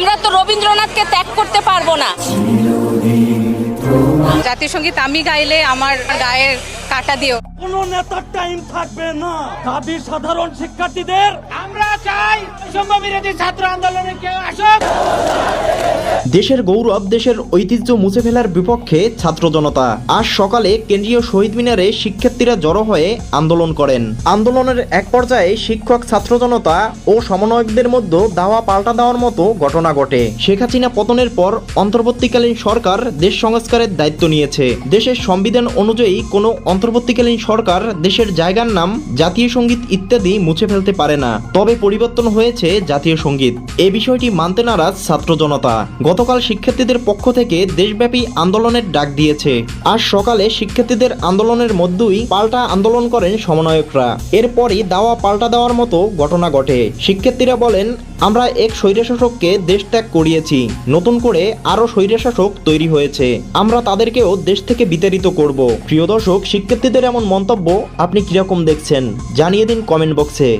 আমরা তো রবীন্দ্রনাথকে ত্যাগ করতে পারব না। জাতীয় সংগীত আমি গাইলে আমার গায়ের কাটা দিও কোন নেতার টাইম থাকবে না। দাবি সাধারণ শিক্ষার্থীদের। আমরা চাই বৈষম্য বিরোধী ছাত্র আন্দোলনে কেউ আসুক। দেশের গৌরব, দেশের ঐতিহ্য মুছে ফেলার বিপক্ষে ছাত্র জনতা। আজ সকালে কেন্দ্রীয় শহীদ মিনারে শিক্ষার্থীরা জড়ো হয়ে আন্দোলন করেন। আন্দোলনের এক পর্যায়ে শিক্ষক, ছাত্র জনতা ও সমন্বয়কদের মধ্যে দাওয়া পাল্টা দেওয়ার মতো ঘটনা ঘটে। শেখ হাসিনা পতনের পর অন্তর্বর্তীকালীন সরকার দেশ সংস্কারের দায়িত্ব নিয়েছে। দেশের সংবিধান অনুযায়ী কোনো অন্তর্বর্তীকালীন সরকার দেশের জায়গার নাম জাতীয় সংগীত ইত্যাদি মুছে ফেলতে পারে না। তবে পরিবর্তন হয়েছে জাতীয় সংগীত। এ বিষয়টি মানতে নারাজ ছাত্র জনতা। গতকাল শিক্ষার্থীদের পক্ষ থেকে দেশব্যাপী আন্দোলনের ডাক দিয়েছে। আজ সকালে শিক্ষার্থীদের আন্দোলনের মধ্যেই পাল্টা আন্দোলন করেন সমন্বয়করা। এরপরই দাওয়া পাল্টা দেওয়ার মতো ঘটনা ঘটে। শিক্ষার্থীরা বলেন, আমরা এক স্বৈরশাসককে দেশ ত্যাগ করিয়েছি। নতুন করে আরও স্বৈরশাসক তৈরি হয়েছে। আমরা তাদেরকেও দেশ থেকে বিতাড়িত করব। প্রিয় দর্শক, শিক্ষার্থীদের এমন মন্তব্য আপনি কীরকম দেখছেন? জানিয়ে দিন কমেন্ট বক্সে।